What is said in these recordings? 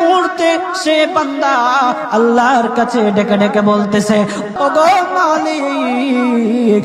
মুহূর্তে সে বান্দা আল্লাহর কাছে ডেকে ডেকে বলতেছে ওগো মালিক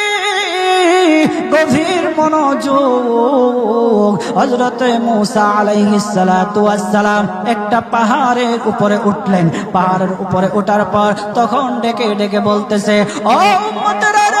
গভীর মনোযোগ। হজরত মুসা আলাইসালাম একটা পাহাড়ের উপরে উঠলেন। পাহাড়ের উপরে উঠার পর তখন ডেকে ডেকে বলতেছে, ও উম্মতেরা রে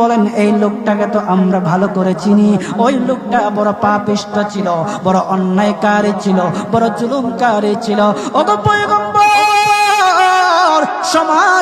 বলেন, এই লোকটাকে তো আমরা ভালো করে চিনি। ওই লোকটা বড় পাপিষ্ট ছিল, বড় অন্যায়কারী ছিল, বড় জুলুমকারী ছিল। অত পয়গম্বর, সমাজে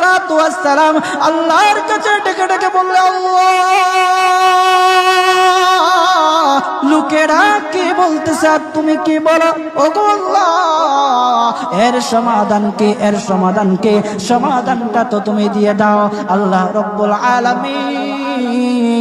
সালাম আল্লাহর কাছে ডেকে ডেকে বললে লোকেরা কি বলতেছে আর তুমি কি বলো? ও এর সমাধান কে? এর সমাধান কে? সমাধানটা তো তুমি দিয়ে দাও। আল্লাহ রব্বুল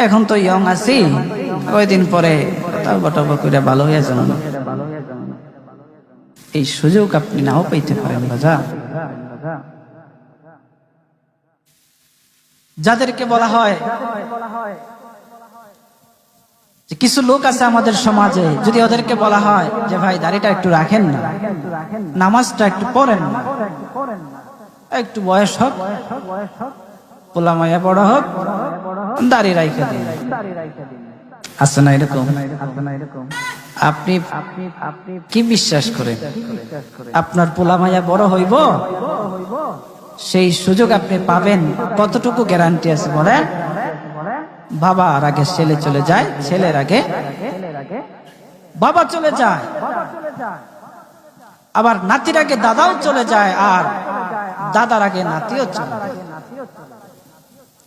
এখন তো ইয়ং আছি। কয়দিন পরে তাওবা টাওবা করে ভালো হয়ে যান এই সুযোগ আপনি নাও পাইতে পারেন বাজা। যাদেরকে বলা হয় কিছু লোক আছে আমাদের সমাজে, যদি ওদেরকে বলা হয়, যে ভাই দাড়িটা একটু রাখেন না, নামাজটা একটু পড়েন না, একটু বয়স হোক পোলা মায়া বড় হোক, দাড়ি রাইখা দিন। আছে না এরকম? আপনি কি বিশ্বাস করেন? আপনার পোলা মায়া বড় হইব? সেই সুযোগ আপনি পাবেন। কতটুকু গ্যারান্টি আছে বলেন? বাবা আর আগে ছেলে চলে যায়, ছেলের আগে বাবা চলে যায়। আবার নাতির আগে দাদাও চলে যায়, আর দাদার আগে নাতিও চলে যায়।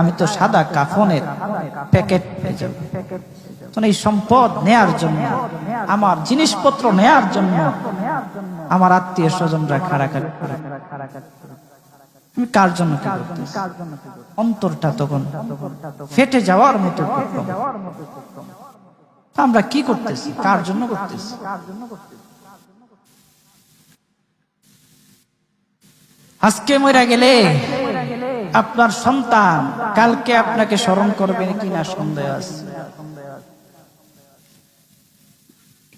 আমি তো সাদা কাফনের প্যাকেট যাব। তখন এই সম্পদ নেয়ার জন্য, আমার জিনিসপত্র নেয়ার জন্য, আমার আত্মীয় স্বজনরা খাড়াখাড়ি করে। আমি কার জন্য অন্তরটা তখন ফেটে যাওয়ার মতো আমরা কি করতেছি? কার জন্য করতেছি? আজকে মরা গেলে আপনার সন্তান কালকে আপনাকে স্মরণ করবেন কিনা সন্দেহ আছে?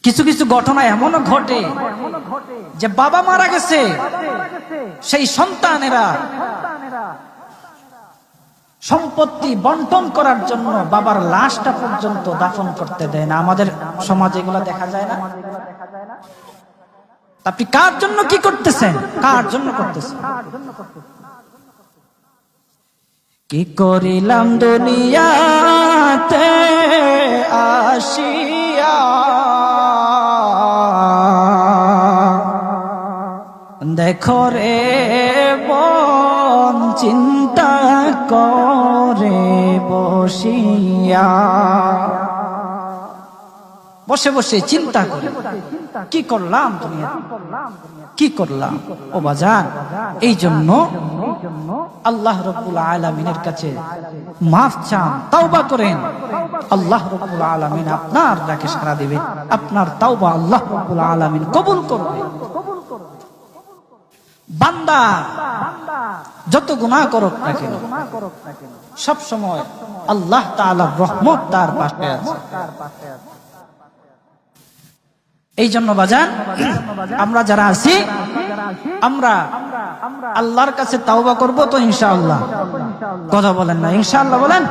কিছু কিছু ঘটনা এমনও ঘটে যে বাবা মারা গেছে, সেই সন্তানেরা সম্পত্তি বন্টন করার জন্য বাবার লাশটা পর্যন্ত দাফন করতে দেয় না। আমাদের সমাজে এগুলো দেখা যায় না? আপনি কার জন্য কি করতেছেন? কার জন্য করতেছেন? কি করিলাম দুনিয়াতে আসিয়া? দেখো রে বন চিন্তা করে বসিয়া। বসে বসে চিন্তা করে, কি করলাম কি করলাম? ও বাজার এই জন্য আল্লাহ রব্বুল আলমিনের কাছে মাফ চান, তাওবা করেন। আল্লাহ রব্বুল আলমিন আপনার ডাকে সারা দিবে আপনার তাওবা আল্লাহ রব্বুল আলমিন কবুল করবে। বান্দা, যত গুনাহ করুক না কেন সব সময় আল্লাহ তাআলার রহমত তার পাশে আছে। এই জন্য বাজান, আমরা যারা আছি, আমরা আল্লাহর কাছে তাওবা করব তো ইনশাআল্লাহ। কথা বলেন না, ইনশাআল্লাহ বলেন।